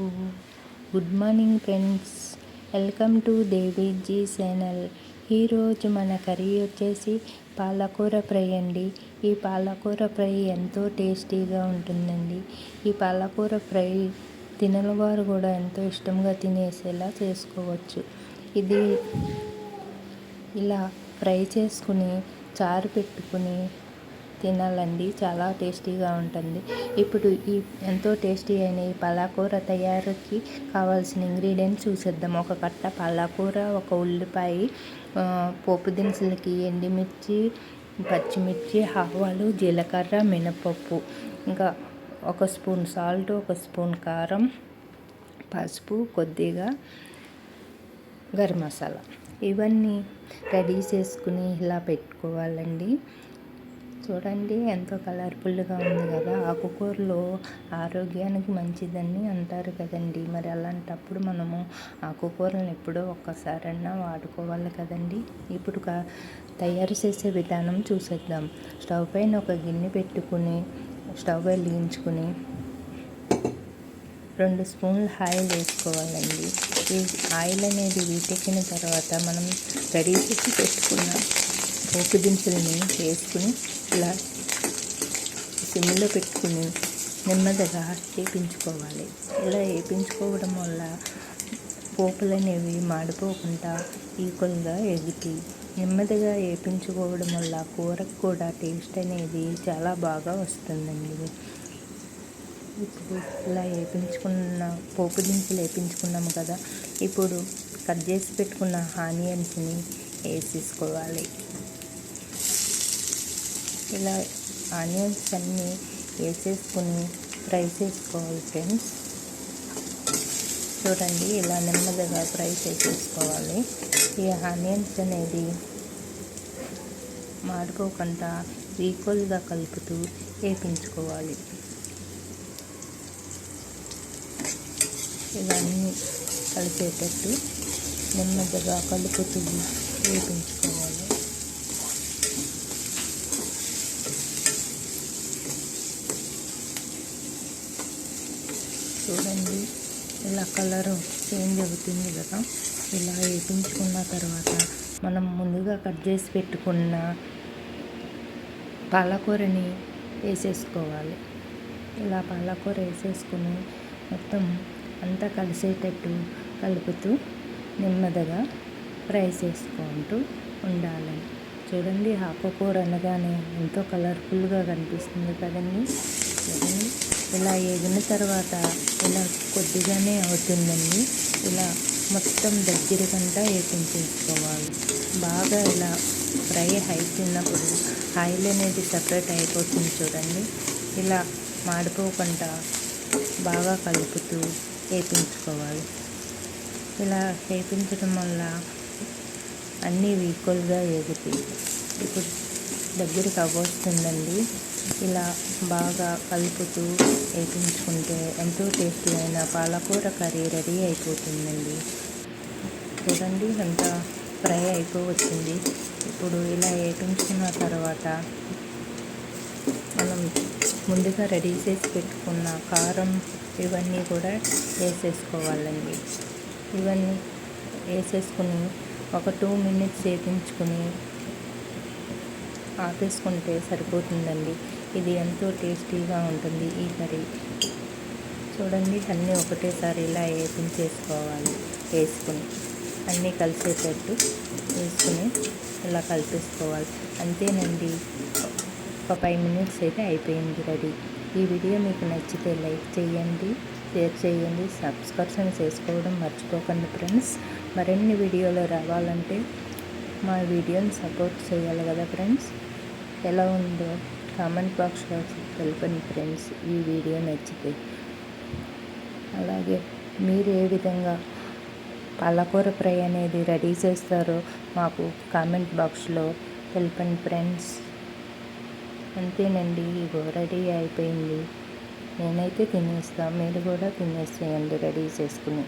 Good morning friends. Welcome to Deviji channel. ఈరోజు మన curry వచ్చేసి పాలకూర ఫ్రై అండి. ఈ పాలకూర ఫ్రై ఎంతో టేస్టీగా ఉంటుందండి. ఈ పాలకూర ఫ్రై తినని వారు కూడా ఎంతో ఇష్టంగా తినేసేలా చేసుకోవచ్చు. ఇది ఇలా ఫ్రై చేసుకుని చారు పెట్టుకుని తినాలండి. చాలా టేస్టీగా ఉంటుంది. ఇప్పుడు ఈ ఎంతో టేస్టీ అయిన ఈ పల్లాకూర తయారీకి కావాల్సిన ఇంగ్రీడియంట్స్ చూసేద్దాం. ఒక కట్ట పల్లాకూర ఒక ఉల్లిపాయ పోపు దినుసులకి ఎండుమిర్చి పచ్చిమిర్చి ఆవాలు జీలకర్ర మినపప్పు ఇంకా ఒక స్పూన్ సాల్ట్ ఒక స్పూన్ కారం పసుపు కొద్దిగా గరం మసాలా. ఇవన్నీ రెడీ చేసుకుని ఇలా పెట్టుకోవాలండి. చూడండి ఎంతో కలర్ఫుల్గా ఉంది కదా. ఆకుకూరలు ఆరోగ్యానికి మంచిదని అంటారు కదండి. మరి అలాంటప్పుడు మనము ఆకుకూరలను ఎప్పుడో ఒక్కసారన్నా వాడుకోవాలి కదండి. ఇప్పుడు తయారు చేసే విధానం చూసేద్దాం. స్టవ్ పైన ఒక గిన్నె పెట్టుకుని స్టవ్ వెలిగించుకుని రెండు స్పూన్లు ఆయిల్ వేసుకోవాలండి. ఈ ఆయిల్ అనేది వీటెక్కిన తర్వాత మనం రెడీ చేసి పెట్టుకున్న పోపు దినుసులని వేసుకుని ఇలా సిమ్లో పెట్టుకుని నెమ్మదిగా వేపించుకోవాలి ఇలా వేపించుకోవడం వల్ల పోపులు అనేవి మాడిపోకుండా ఈక్వల్గా ఎగుతాయి నెమ్మదిగా వేపించుకోవడం వల్ల కూరకు కూడా టేస్ట్ అనేది చాలా బాగా వస్తుందండి. ఇప్పుడు ఇలా వేపించుకున్న పోపు దినుసులు వేపించుకున్నాము కదా ఇప్పుడు కట్ చేసి పెట్టుకున్న ఆనియన్స్ని వేసేసుకోవాలి. ఇలా ఆనియన్స్ అన్నీ వేసేసుకుని ఫ్రై చేసుకోవాలి ఫ్రెండ్స్. చూడండి ఇలా నెమ్మదిగా ఫ్రై చేసేసుకోవాలి. ఈ ఆనియన్స్ అనేది మాడుకోకుండా ఈక్వల్గా కలుపుతూ వేపించుకోవాలి. ఇవన్నీ కలిపేటట్టు నెమ్మదిగా కలుపుతూ వేపించుకోవాలి. చూడండి. ఇలా కలర్ చేంజ్ అవుతుంది కదా. ఇలా వేపించుకున్న తర్వాత మనం ముందుగా కట్ చేసి పెట్టుకున్న పాలకూరని వేసేసుకోవాలి. ఇలా పాలకూర వేసేసుకుని మొత్తం అంతా కలిసేటట్టు కలుపుతూ నెమ్మదిగా ఫ్రై చేసుకుంటూ ఉండాలి. చూడండి ఆకుకూర అనగానే ఎంతో కలర్ఫుల్గా కనిపిస్తుంది కదండి. చూడండి. ఇలా వేగిన తర్వాత ఇలా కొద్దిగానే అవుతుందండి. ఇలా మొత్తం దగ్గరకంటా వేపించేసుకోవాలి బాగా ఇలా ఫ్రై అవుతున్నప్పుడు ఆయిల్ అనేది సపరేట్ అయిపోతుంది చూడండి. ఇలా మాడిపోకుండా బాగా కలుపుతూ వేపించుకోవాలి. ఇలా వేపించడం వల్ల అన్నీ ఈక్వల్గా ఎగుతాయి ఇప్పుడు దగ్గరికి అవ్వస్తుందండి. ఇలా బాగా కలుపుతూ వేపించుకుంటే ఎంతో టేస్టీ అయిన పాలకూర కర్రీ రెడీ అయిపోతుందండి. చూడండి అంత ఫ్రై అయిపోవచ్చింది ఇప్పుడు ఇలా వేపించుకున్న తర్వాత మనం ముందుగా రెడీ చేసి పెట్టుకున్న కారం ఇవన్నీ కూడా వేసేసుకోవాలండి. ఇవన్నీ వేసేసుకుని ఒక టూ మినిట్స్ వేపించుకుని ఆపేసుకుంటే సరిపోతుందండి. ఇది ఎంతో టేస్టీగా ఉంటుంది ఈ కర్రీ. చూడండి అన్నీ ఒకటేసారి ఇలా వేపించేసుకోవాలి వేసుకుని. అన్నీ కలిసేటట్టు వేసుకుని ఇలా కలిపేసుకోవాలి. అంతేనండి. ఒక ఫైవ్ మినిట్స్ అయితే అయిపోయింది రెడీ. ఈ వీడియో మీకు నచ్చితే లైక్ చేయండి షేర్ చేయండి సబ్స్క్రిప్షన్ చేసుకోవడం మర్చిపోకండి ఫ్రెండ్స్. మరిన్ని వీడియోలు రావాలంటే మా వీడియోని సపోర్ట్ చేయాలి కదా ఫ్రెండ్స్. ఎలా ఉందో కామెంట్ బాక్స్లో తెలపండి ఫ్రెండ్స్ ఈ వీడియో నచ్చితే. అలాగే మీరు ఏ విధంగా పాలకూర ఫ్రై అనేది రెడీ చేస్తారో మాకు కామెంట్ బాక్స్లో తెలపండి ఫ్రెండ్స్. అంతేనండి ఇగో రెడీ అయిపోయింది. నేనైతే తినేస్తాను మీరు కూడా తినేసేయండి రెడీ చేసుకుని.